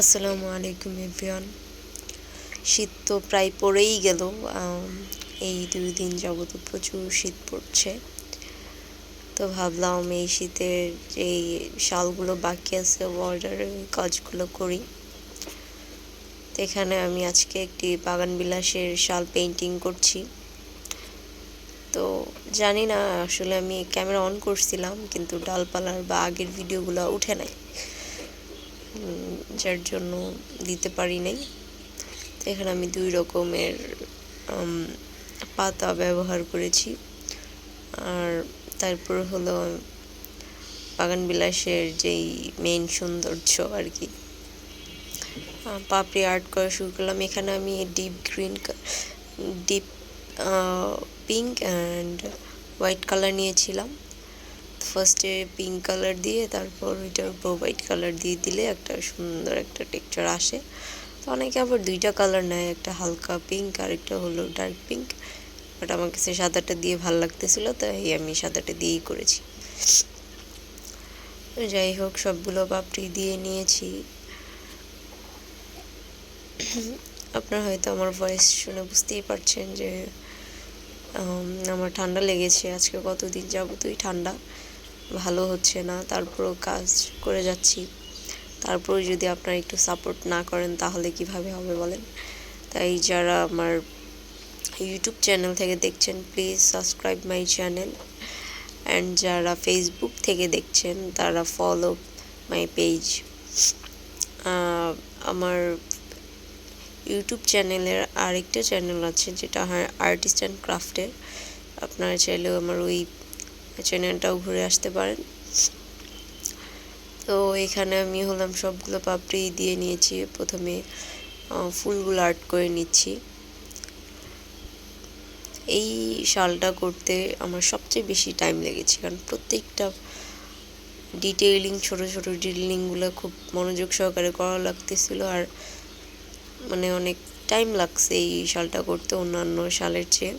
আসসালামু আলাইকুম এভরিওয়ান। শীত তো প্রায় পড়েই গেল এই দুই দিন যাবত প্রচুর শীত পড়ছে। তো ভাবলাম এই শীতের যেই শালগুলো বাকি আছে অর্ডারের কাজগুলো করি। তো এখানে আমি আজকে একটি বাগান বিলাসের শাল পেন্টিং করছি। তো জানি না আসলে আমি ক্যামেরা অন করছিলাম, কিন্তু ডালপালার বা আগের ভিডিওগুলো উঠে নাই। যার জন্য দিতে পারি নাই। তো এখানে আমি দুই রকমের পাতা ব্যবহার করেছি। আর তারপর হলো বাগান বিলাসের যেই মেইন সৌন্দর্য আর কি। পাপড়ি আর্ট করা শুরু করলাম। এখানে আমি deep green deep pink and white colour নিয়েছিলাম। ফার্স্টে পিঙ্ক কালার দিয়ে, তারপর ওইটার উপর হোয়াইট কালার দিয়ে দিলে একটা সুন্দর একটা টেক্সচার আসে। তো অনেকে আবার দুইটা কালার নেয়, একটা হালকা পিঙ্ক আর একটা হলো ডার্ক পিঙ্ক বাট আমার কাছে সাদাটা দিয়ে ভালো লাগতেছিল, তাই আমি সাদাটা দিয়েই করেছি। যাই হোক, সবগুলো পাপড়ি দিয়ে নিয়েছি। আপনারা হয়তো আমার ভয়েস শুনে বুঝতেই পারছেন যে আমার ঠান্ডা লেগেছে। আজকে কতদিন যাবতই ঠান্ডা। ভালো হচ্ছে না, তারপরও কাজ করে যাচ্ছি। তারপরে যদি আপনারা একটু সাপোর্ট না করেন, তাহলে কীভাবে হবে বলেন? তাই যারা আমার ইউটিউব চ্যানেল থেকে দেখছেন please subscribe my channel and যারা ফেসবুক থেকে দেখছেন, তারা ফলো মাই পেজ আমার ইউটিউব চ্যানেলের আরেকটা চ্যানেল আছে, যেটা হয় আর্টিস্ট অ্যান্ড ক্রাফটের আপনারা চাইলেও আমার ওই চ্যানেলটাও ঘুরে আসতে পারেন। তো এখানে আমি হলাম সবগুলো পাপড়ি দিয়ে নিয়েছি। প্রথমে ফুলগুলো আর্ট করে নিচ্ছি। এই শালটা করতে আমার সবচেয়ে বেশি টাইম লেগেছে। কারণ প্রত্যেকটা ডিটেইলিং ছোট ছোট ডিটেইলিংগুলো খুব মনোযোগ সহকারে করা লাগতেছিল। আর মানে অনেক টাইম লাগছে এই শালটা করতে অন্যান্য শালের চেয়ে।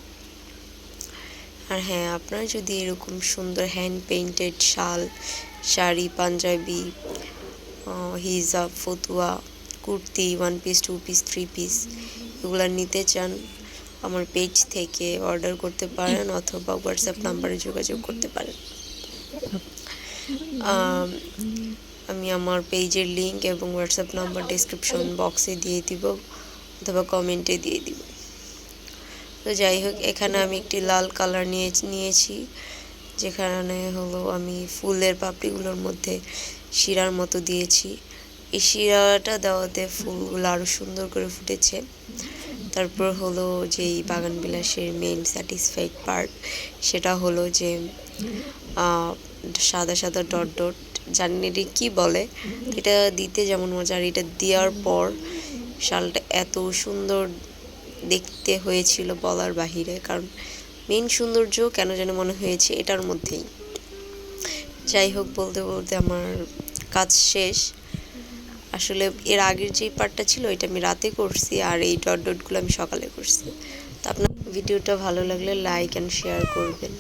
আর হ্যাঁ আপনারা যদি এরকম সুন্দর হ্যান্ড পেইন্টেড শাল, শাড়ি, পাঞ্জাবি হিজাব, ফতুয়া, kurti one piece two piece three piece এগুলো নিতে চান, আমার পেজ থেকে অর্ডার করতে পারেন অথবা হোয়াটসঅ্যাপ নাম্বারে যোগাযোগ করতে পারেন। আমি আমার পেজের লিঙ্ক এবং হোয়াটসঅ্যাপ নাম্বার ডিসক্রিপশন বক্সে দিয়ে দিব অথবা কমেন্টে দিয়ে দিব। তো যাই হোক, এখানে আমি একটি লাল কালার নিয়ে নিয়েছি, যেখানে হলো আমি ফুলের পাপড়িগুলোর মধ্যে শিরার মতো দিয়েছি। এই শিরাটা দেওয়াতে ফুলগুলো আরও সুন্দর করে ফুটেছে। তারপর হলো যেই বাগান বিলাসের মেন স্যাটিসফাইড পার্ট সেটা হলো যে সাদা সাদা ডট ডট, জানি এটি কী বলে, এটা দিতে যেমন মজা, আর এটা দেওয়ার পর শালটা এত সুন্দর দেখতে হয়েছিল বলার বাহিরে, কারণ মেন সৌন্দর্য কেন যেন মনে হয়েছে এটার মধ্যেই। যাই হোক, বলতে বলতে আমার কাজ শেষ। আসলে এর আগের যে পার্টটা ছিল এটা আমি রাতে করছি আর এই ডট ডটগুলো আমি সকালে করছি। তো আপনার ভিডিওটা ভালো লাগলে লাইক অ্যান্ড শেয়ার করবেন।